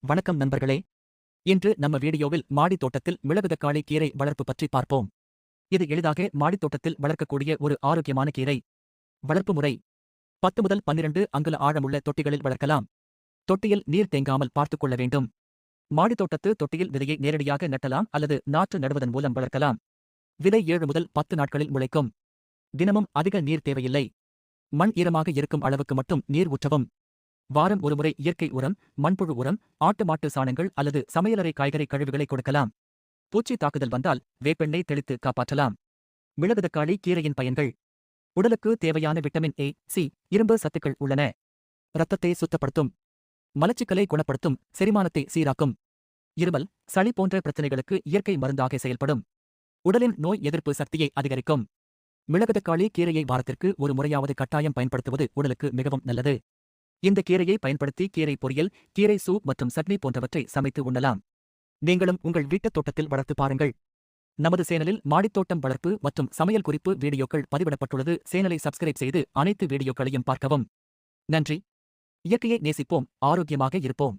வணக்கம் நண்பர்களே. இன்று நம்ம வீடியோவில் மாடித் தோட்டத்தில் மிளகு தக்காளி கீரை வளர்ப்பு பற்றி பார்ப்போம். இது எளிதாக மாடித் தோட்டத்தில் வளர்க்கக்கூடிய ஒரு ஆரோக்கியமான கீரை. வளர்ப்பு முறை. பத்து முதல் பன்னிரண்டு அங்குல ஆழமுள்ள தொட்டிகளில் வளர்க்கலாம். தொட்டியில் நீர் தேங்காமல் பார்த்துக் கொள்ள வேண்டும். மாடித் தோட்டத்து தொட்டியில் விதையை நேரடியாக நட்டலாம் அல்லது நாற்று நடுவதன் மூலம் வளர்க்கலாம். விதை ஏழு முதல் பத்து நாட்களில் முளைக்கும். தினமும் அதிக நீர் தேவையில்லை. மண் ஈரமாக இருக்கும் அளவுக்கு மட்டும் நீர் ஊற்றவும். வாரம் ஒருமுறை இயற்கை உரம் மண்புழு உரம் ஆட்டு மாட்டு சாணங்கள் அல்லது சமையலறை காய்கறி கழிவுகளை கொடுக்கலாம். பூச்சி தாக்குதல் வந்தால் வேப்பெண்ணெய் தெளித்து காப்பாற்றலாம். மிளகு தக்காளி கீரையின் பயன்கள். உடலுக்கு தேவையான விட்டமின் ஏ சி இரும்பு சத்துக்கள் உள்ளன. இரத்தத்தை சுத்தப்படுத்தும். மலச்சிக்கலை குணப்படுத்தும். செரிமானத்தை சீராக்கும். இருமல் சளி போன்ற பிரச்சனைகளுக்கு இயற்கை மருந்தாக செயல்படும். உடலின் நோய் எதிர்ப்பு சக்தியை அதிகரிக்கும். மிளகு தக்காளி கீரையை வாரத்திற்கு ஒரு முறையாவது கட்டாயம் பயன்படுத்துவது உடலுக்கு மிகவும் நல்லது. இந்த கீரையை பயன்படுத்தி கீரை பொரியல் கீரை சூப் மற்றும் சட்னி போன்றவற்றை சமைத்து உண்ணலாம். நீங்களும் உங்கள் வீட்டுத் தோட்டத்தில் வளர்த்து பாருங்கள். நமது சேனலில் மாடித்தோட்டம் வளர்ப்பு மற்றும் சமையல் குறிப்பு வீடியோக்கள் பதிவிடப்பட்டுள்ளது. சேனலை சப்ஸ்கிரைப் செய்து அனைத்து வீடியோக்களையும் பார்க்கவும். நன்றி. இயற்கையை நேசிப்போம். ஆரோக்கியமாக இருப்போம்.